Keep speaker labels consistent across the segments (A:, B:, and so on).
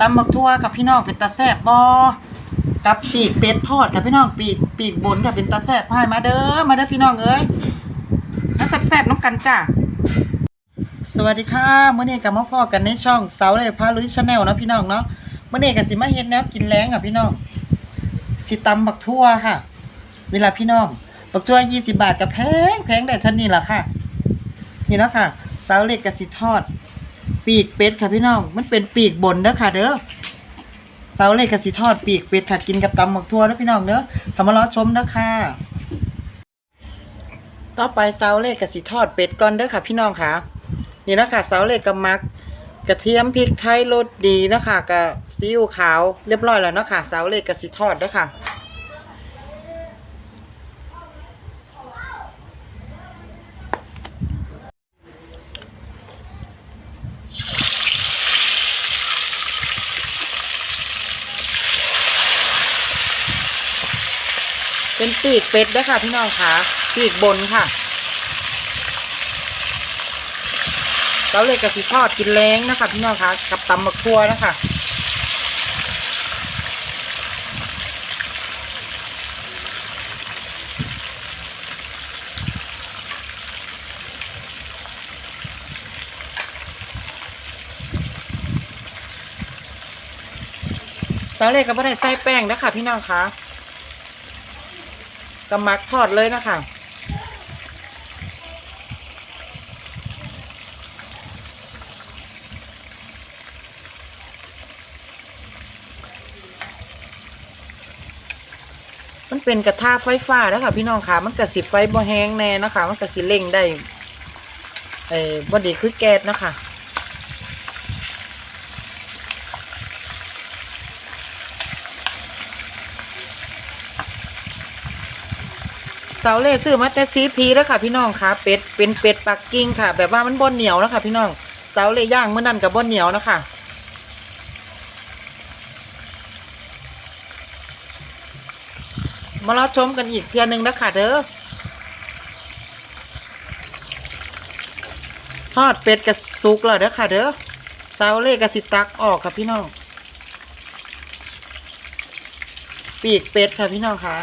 A: ตำหมักทั่วกับพี่น้องเป็นตาแซบบอกับปีกเป็ดทอดกับพี่น้องปีกปีกบนกับเป็นตาแซบพายมาเด้อมาเด้อพี่น้องเอ้ยมาแซบๆน้ำกันจ้าสวัสดีค่ะเมื่อนี้กับมาพ่อกันในช่องเสาเลยพาลุยชาแนลเนาะพี่น้องเนาะเมื่อนี้กับสิมาเฮ็ดแนวกินแรงค่ะพี่น้องสิตำบักทั่วค่ะ เวลาพี่น้องบักทั่วยี่สิบาทกับแพงแพงได้เท่านี้ล่ะค่ะ นี่เนาะค่ะเสาเหล็กกับสิทอด ปีกเป็ดค่ะพี่น้อง มันเป็นปีกบนเด้อค่ะ เด้อเสาเล็กกับสิทอดปีกเป็ดค่ะกินกับตำหมกทั่วเด้อพี่น้องเด้อทำมาล้อชมเด้อค่ะ ต่อไปเสาเล็กกับสิทอดเป็ดก่อนเด้อค่ะ พี่น้องค่ะ นี่นะคะเสาเล็กกับมักกระเทียมพริกไทยรสดีนะคะกับซีอิ๊วขาวเรียบร้อยแล้วนะค่ะเสาเล็กกับสิทอดเด้อค่ะ เป็นปีกเป็ดด้วยค่ะพี่น้องค่ะ ปีกบนค่ะแล้วเลยกับสีทอดกินแรงนะคะพี่น้องค่ะ กับตำมะครัวนะคะสาเล็กก็ไม่ได้ใส่แป้งนะคะพี่น้องคะ กำมักทอดเลยนะคะมันเป็นกระทะไฟฟ้าแล้วค่ะพี่น้องค่ะ มันกระสิไฟบ่แห้งแน่นะคะ มันกระสิเร่งได้ เอ่อบดีคือแก๊สนะคะ สาเล่ซื้อมาแต่ซีพีแล้วค่ะพี่น้องค่ะเป็ดเป็นเป็ดปักกิ่งค่ะ แบบว่ามันบนเหนียวแล้วค่ะพี่น้องเสาเล่ย่างเมื่อนั้นกับบนเหนียวนะคะมาเราชมกันอีกเทียหนึงนะค่ะเด้อทอดเป็ดกับซุกแล้วเด้อค่ะเด้อเสาเล่กับสิตักออกค่ะพี่น้อง ปีกเป็ดค่ะพี่น้องค่ะ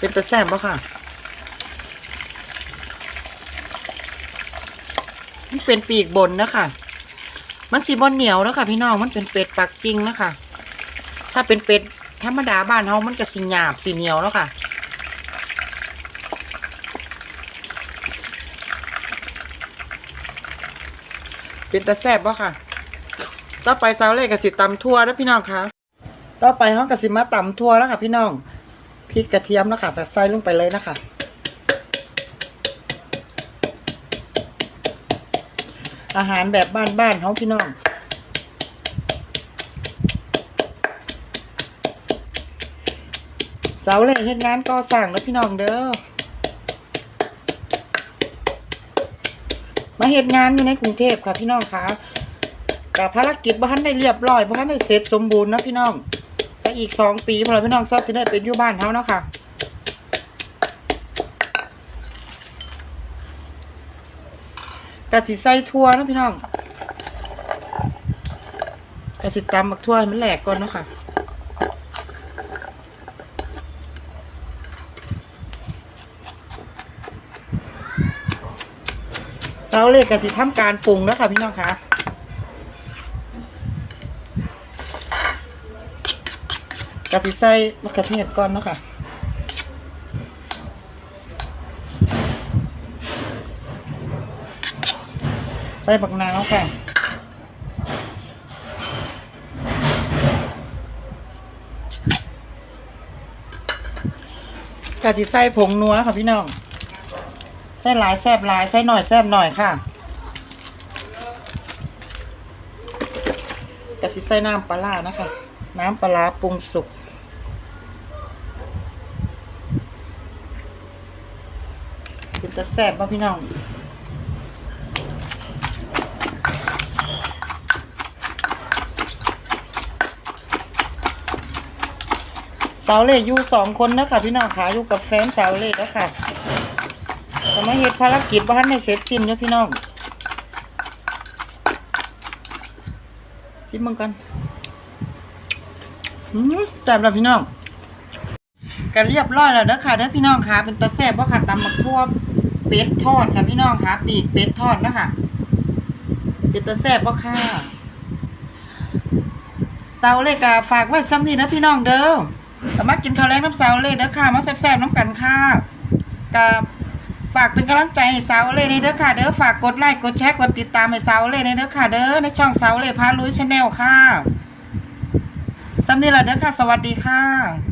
A: เป็นตะแซมปะค่ะ นี่เป็นปีกบนนะคะมันสีบอนเหนียวนะคะพี่น้องมันเป็นเป็ดปักกิ่งนะคะถ้าเป็นเป็ดธรรมดาบ้านเฮามันก็สีหยาบสีเหนียวแล้วค่ะเป็นตะแซบปะค่ะ ต่อไปซาวเล่กับสิตำทั่วแล้วพี่น้องคะต่อไปห้องกับสิมาตำทั่วแล้วค่ะพี่น้อง พริกกระเทียมนะคะใส่ลงไปเลยนะคะ อาหารแบบบ้านๆเขาพี่น้องเสาเลยเฮ็ดงานก่อสร้างแล้วพี่น้องเด้อมาเฮ็ดงานอยู่ในกรุงเทพค่ะพี่น้องคะกับภารกิจบ้านได้เรียบร้อยบ้านได้เสร็จสมบูรณ์นะพี่น้อง แต่อีกสองปีพอเราพี่น้องซอบสิได้เป็นอยู่บ้านเขาเนาะค่ะกะสิใส่ทั่วนะพี่น้องกะสิตำบักทั่วให้มันแหลกก่อนเนาะค่ะเสาเล็กกะสิทำการปรุงแล้วค่ะพี่น้องค่ะ กะสิใส่มะเขือเทศก่อนเนาะค่ะใส่บักนาวค่ะกะสิใส่ผงนัวค่ะพี่น้องใส่หลายแซบหลายใส่หน่อยแซบหน่อยค่ะกะสิใส่น้ำปลาร้านะคะ น้ำปลาร้าปรุงสุก เป็นตะแซ่บป่พี่น้องสาวเล่อยู่สองคนนะค่ะพี่น้องค่ะอยู่กับแฟนสาวเล่แล้วค่ะแต่มเฮ็ดภารกิจบ้านในเสร็จสิ้นเนาะพี่น้องชิมมึงกันแซ่บแล้วพี่น้องกันเรียบร้อยแล้วเด้อค่ะเด้อพี่น้องค่ะเป็นตาแซ่บบ่ค่ะตำบักทั่ว เป็ดทอดค่ะพี่น้องค่ะ ปีกเป็ดทอดนะคะเป็นตาแซ่บบ่ค่ะเสาเลยกะฝากไว้ซ้ำนี่นะพี่น้องเด้อมากินข้าวแรงน้ำเสาเลยเด้อค่ะ มาแซ่บๆน้ำกันค่ะกับฝากเป็นกำลังใจให้เสาเลยในเด้อค่ะเด้อฝากกดไลค์กดแชร์กดติดตามให้สาเลยในเด้อค่ะเด้อในช่องสาเลยพาลุยชาแนลค่ะซ้ำนี่แหละเด้อค่ะ สวัสดีค่ะ